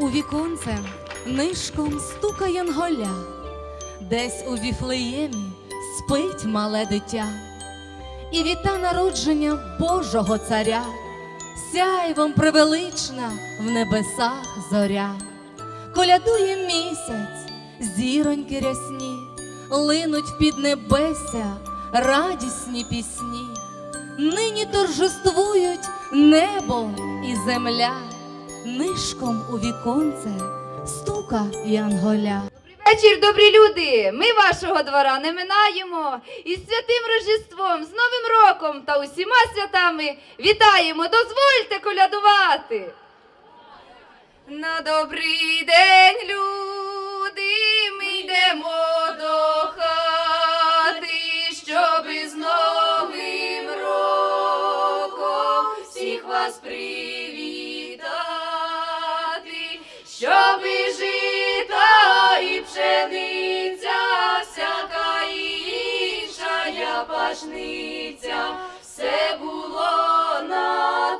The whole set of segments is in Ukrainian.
У віконце нишком стукає янголя, десь у віфлеємі спить мале дитя, і віта народження Божого царя, сяйвом превелична в небесах зоря. Колядує місяць, зіроньки рясні, линуть в піднебесся радісні пісні. Нині торжествують небо і земля, нишком у віконце стука янголя. Вечір, добрі люди! Ми вашого двора не минаємо. Із святим Рождеством, з Новим роком та усіма святами вітаємо! Дозвольте колядувати! На добрий день, люди, ми йдемо до хати, щоби з Новим роком всіх вас привітати, і пшениця, всяка інша я пашниця, все було на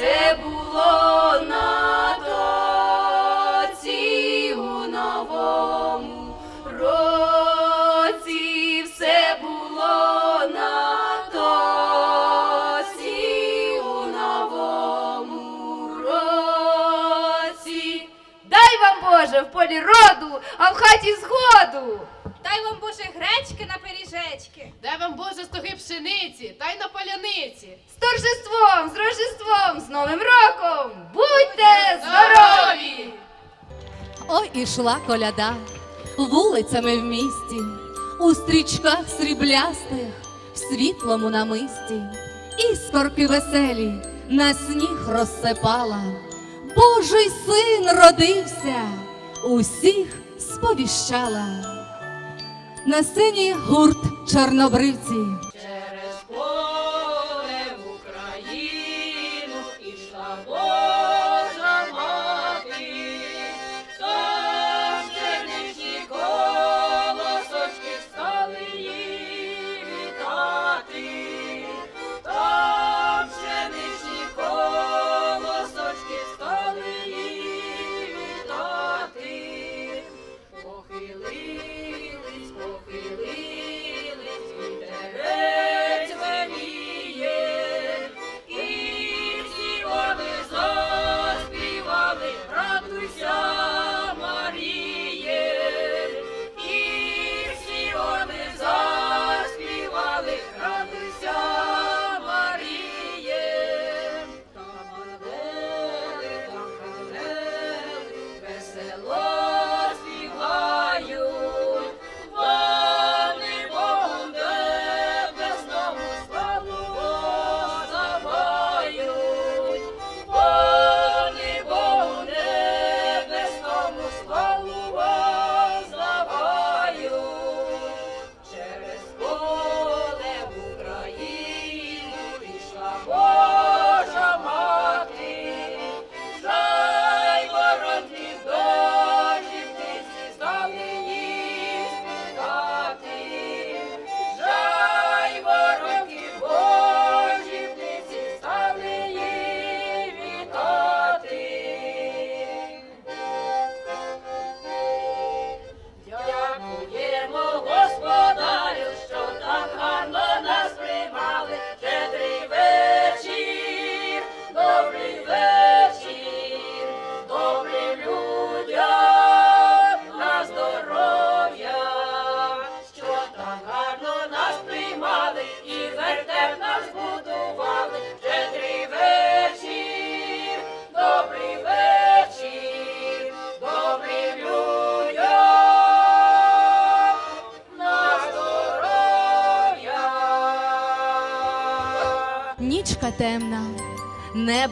все було на тоці у новому році, все було на тоці у новому році. Дай вам Боже в полі роду, а в хаті згоду. Дай вам Боже гречки на пиріжечки. Дай вам Боже стоги пшениці, та й на паляниці. З торжеством, з Рождеством, з Новим роком! Будьте здорові! Ой, ішла коляда вулицями в місті, у стрічках сріблястих, в світлому намисті, іскорки веселі на сніг розсипала. Божий син родився, усіх сповіщала. На сцені гурт чорнобривці.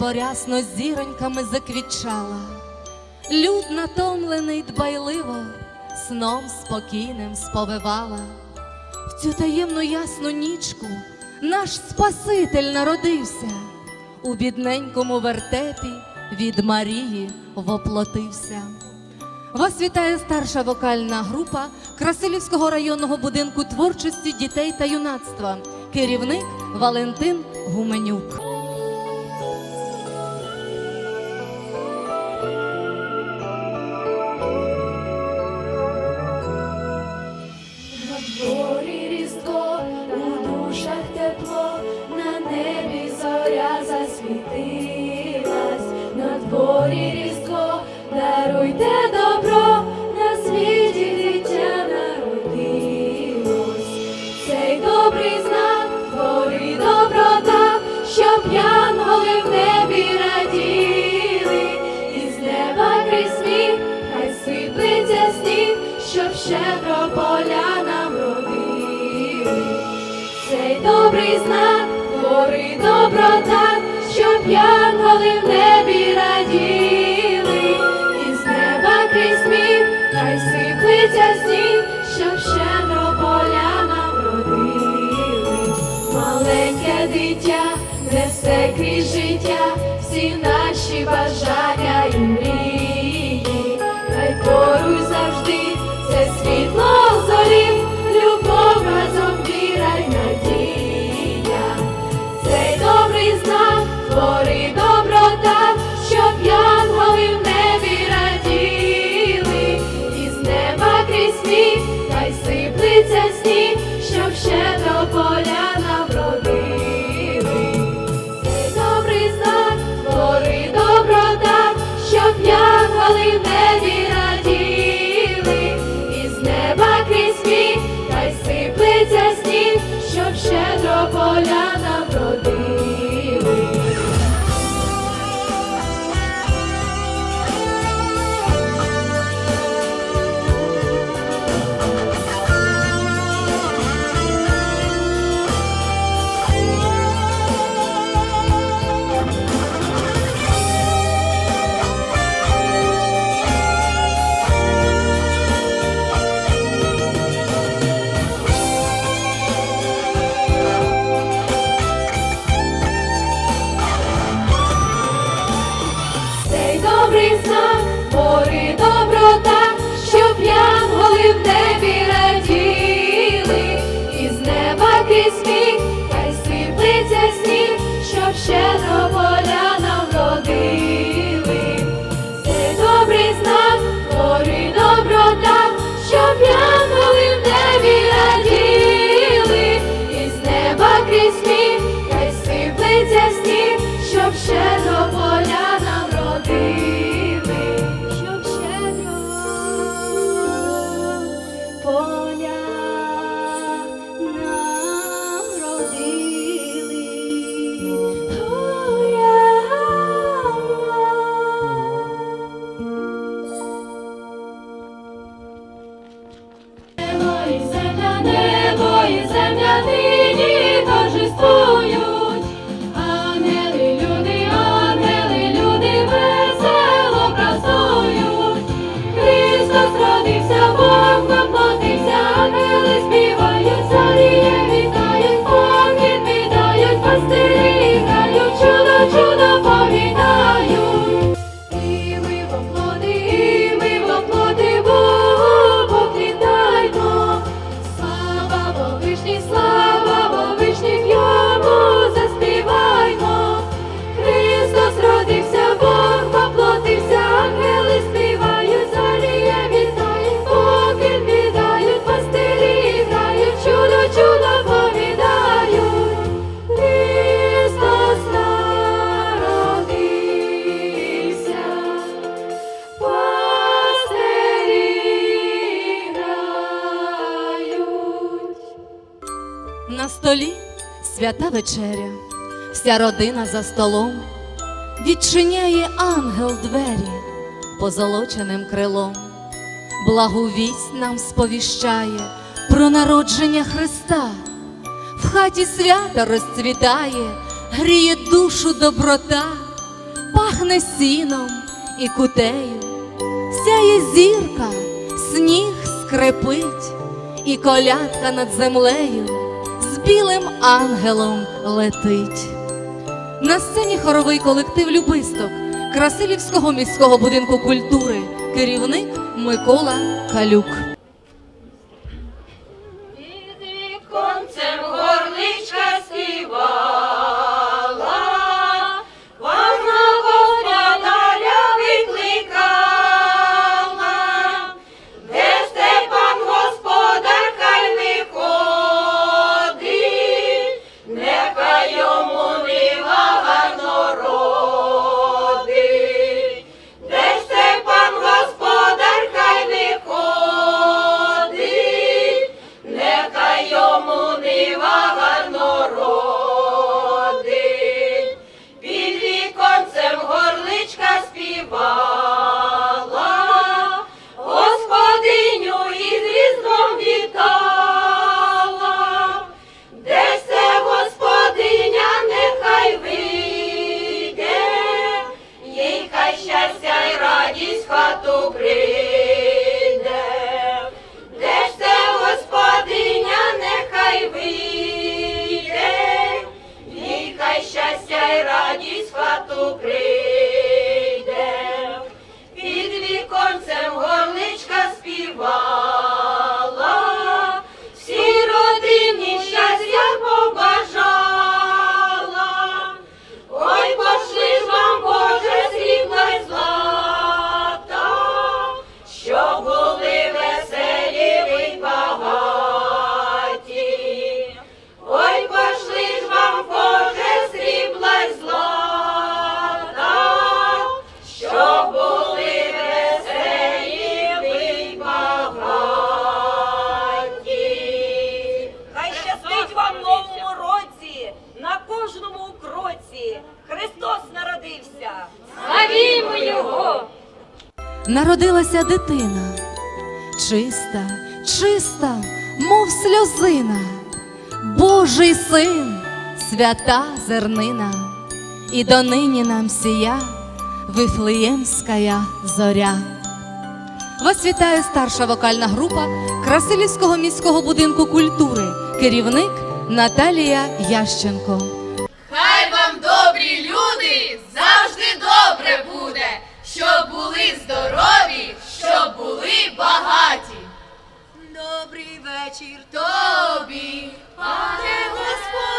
Небо рясно зіроньками заквітчала. Люд натомлений дбайливо, сном спокійним сповивала. В цю таємну ясну нічку наш Спаситель народився, у бідненькому вертепі від Марії воплотився. Вас вітає старша вокальна група Красилівського районного будинку творчості дітей та юнацтва. Керівник Валентин Гуменюк. Цей добрий доброта, щоб янголи в небі раділи, і неба крізь хай сиплеться сніг, щоб щедро поля нам родили. Цей добрий знак твори доброта, щоб янголи в небі раділи, з неба крізь хай сиплеться She was. вечеря, вся родина за столом відчиняє ангел двері позолоченим крилом, благовість нам сповіщає про народження Христа, в хаті свята розцвітає, гріє душу доброта, пахне сіном і кутею, сяє зірка, сніг скрипить і колядка над землею білим ангелом летить. На сцені хоровий колектив любисток Красилівського міського будинку культури керівник Микола Калюк. дитина, чиста, чиста, мов сльозина, Божий син, свята зернина, і донині нам сія Вифлеємська зоря. Вас вітає старша вокальна група Красилівського міського будинку культури, керівник Наталія Ященко. Хай вам добрі люди завжди добре буде, щоб були здорові багаті. Добрий вечір тобі, пане Господь.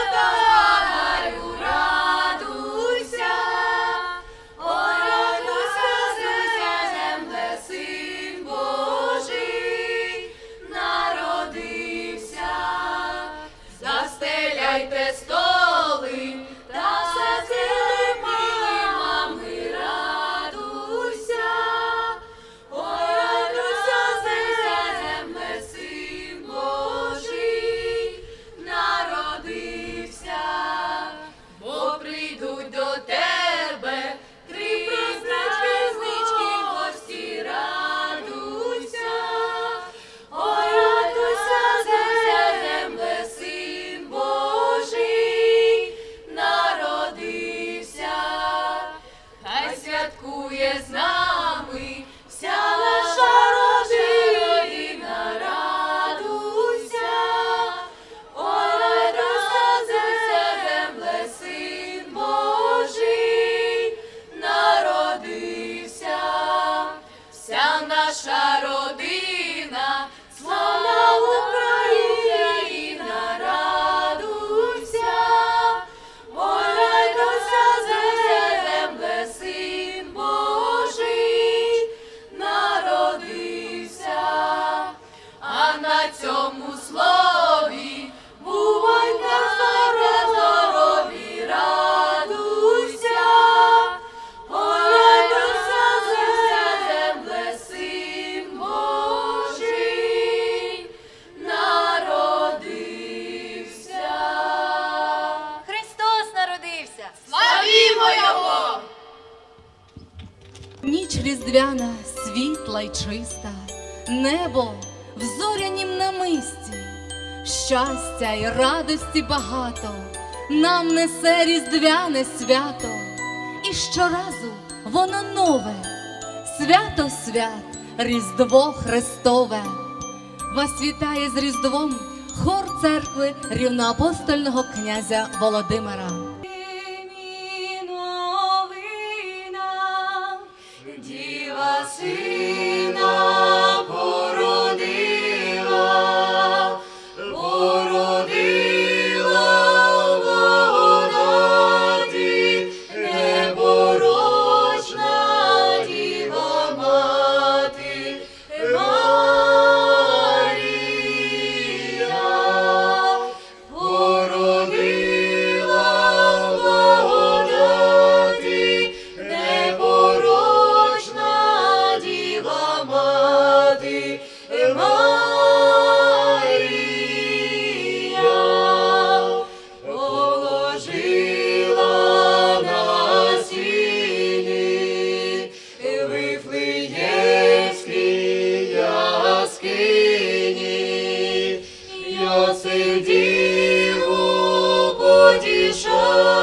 радості багато, нам несе різдвяне свято, і щоразу воно нове, свято свят, Різдво Христове. Вас вітає з Різдвом хор церкви рівноапостольного князя Володимира. Діва діву потішає,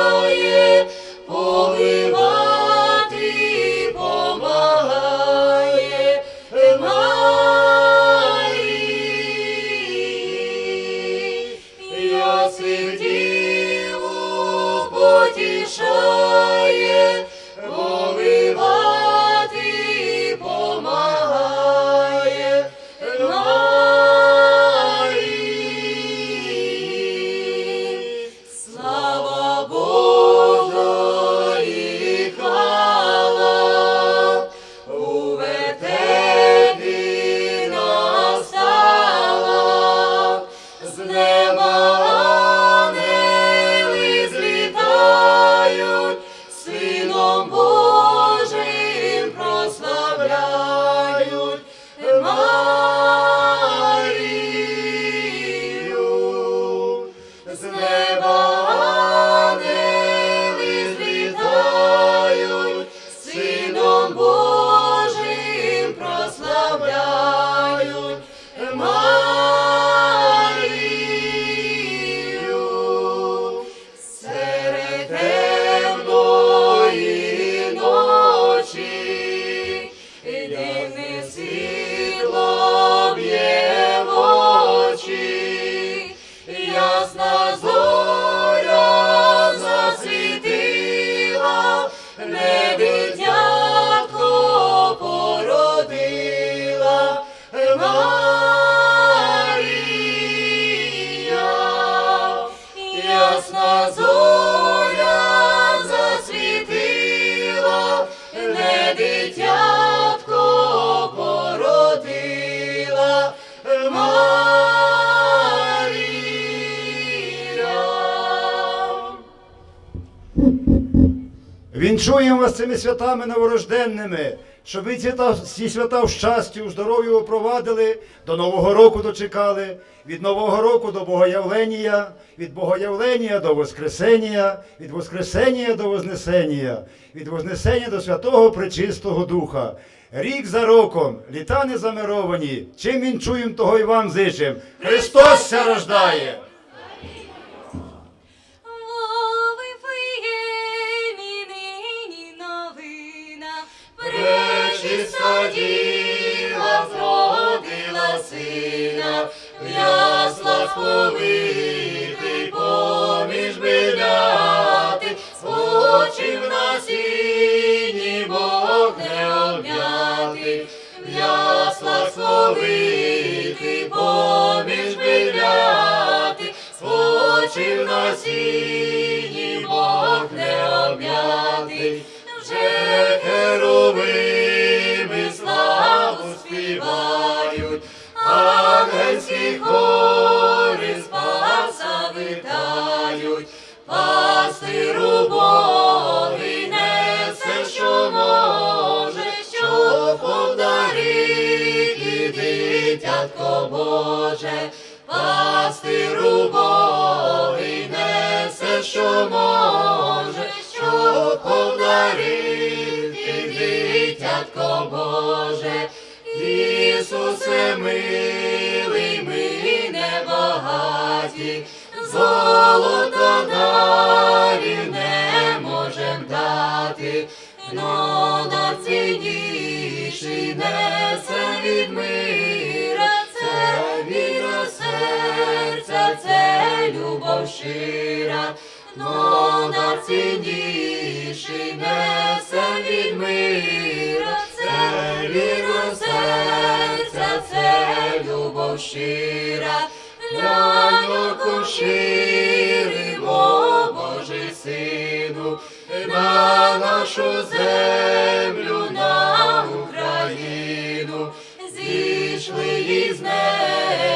Вінчуємо вас цими святами новорожденними, щоб ви ці, ці свята в щасті, у здоров'ю провадили, до Нового року дочекали, від Нового року до Богоявлення, від Богоявлення до Воскресення, від Воскресення до Вознесення, від Вознесення до Святого Пречистого Духа. Рік за роком, літа не замировані. Чим вінчуємо, того й вам зичим. Христос ся рождає! ясла дитятко Боже, пастиру Богий несе, що може, щоб подарити дитятко Боже, Ісусе милий, ми небагаті, золота далі не можем дати, но найцінніший несе від мира, це віра серця, це любов щира, но найцінніший несе від мира, це віра серця, це любов щира. Глянько ширимо, Божий Сину, на нашу землю, на Україну, зійшли із неба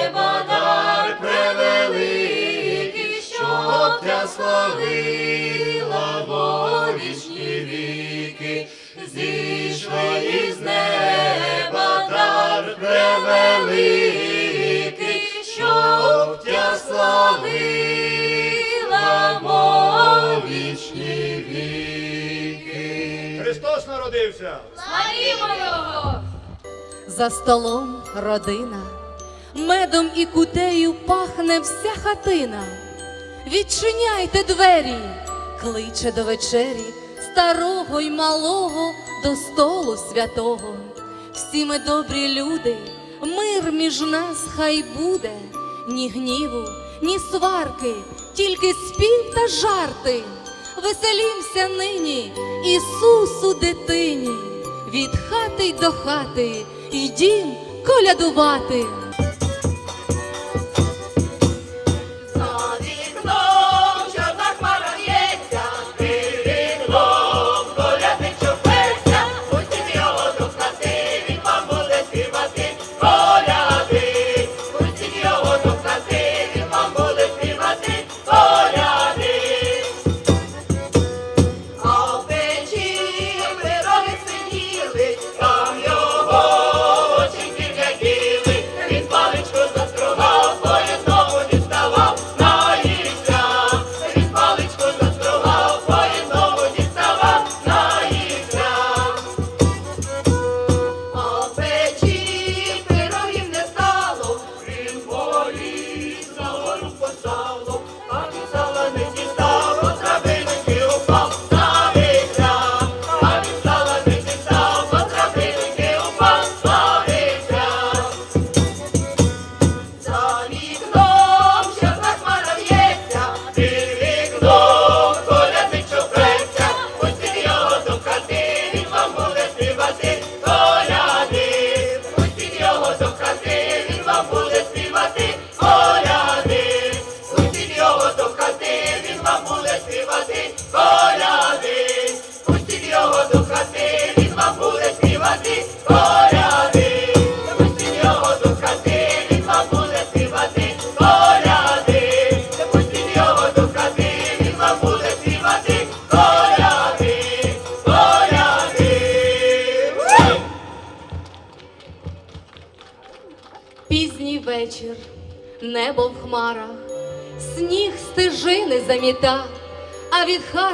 тя славила во вічні віки, зійшли із неба дар превеликий, щоб тя славила во вічні віки. Христос народився! Славімо його! За столом родина, медом і кутею пахне вся хатина. Відчиняйте двері, кличе до вечері старого й малого до столу святого. Всі ми добрі люди, мир між нас хай буде, ні гніву, ні сварки, тільки спів та жарти. Веселімся нині, Ісусу дитині, від хати й до хати, йдім колядувати.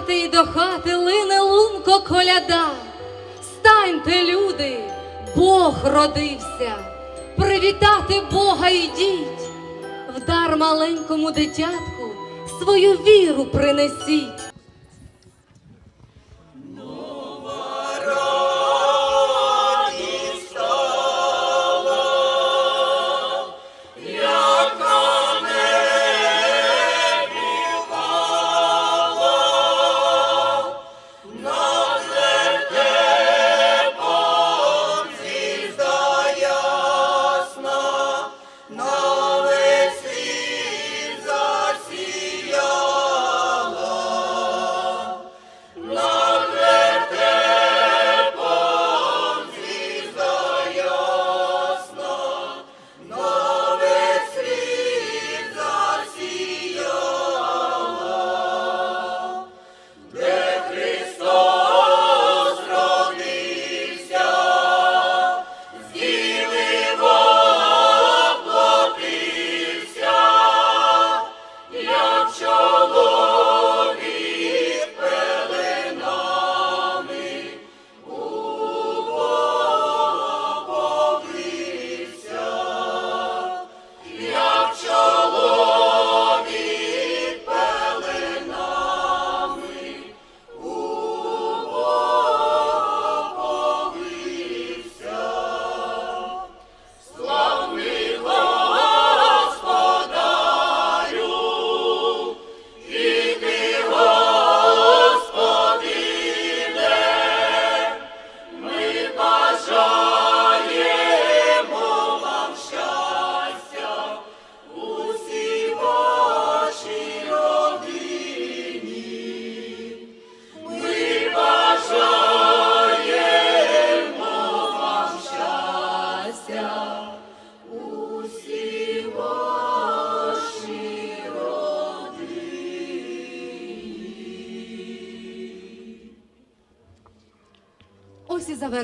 Хати і до хати лине лунко коляда. Станьте, люди, Бог родився, привітати Бога йдіть, в дар маленькому дитятку свою віру принесіть.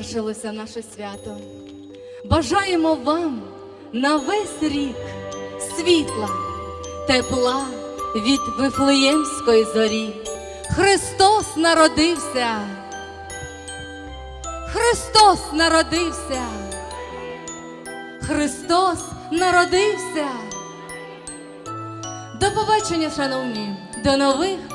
Завершилося наше свято. Бажаємо вам на весь рік світла, тепла від Вифлеємської зорі. Христос народився. Христос народився. Христос народився. До побачення, шановні, до нових.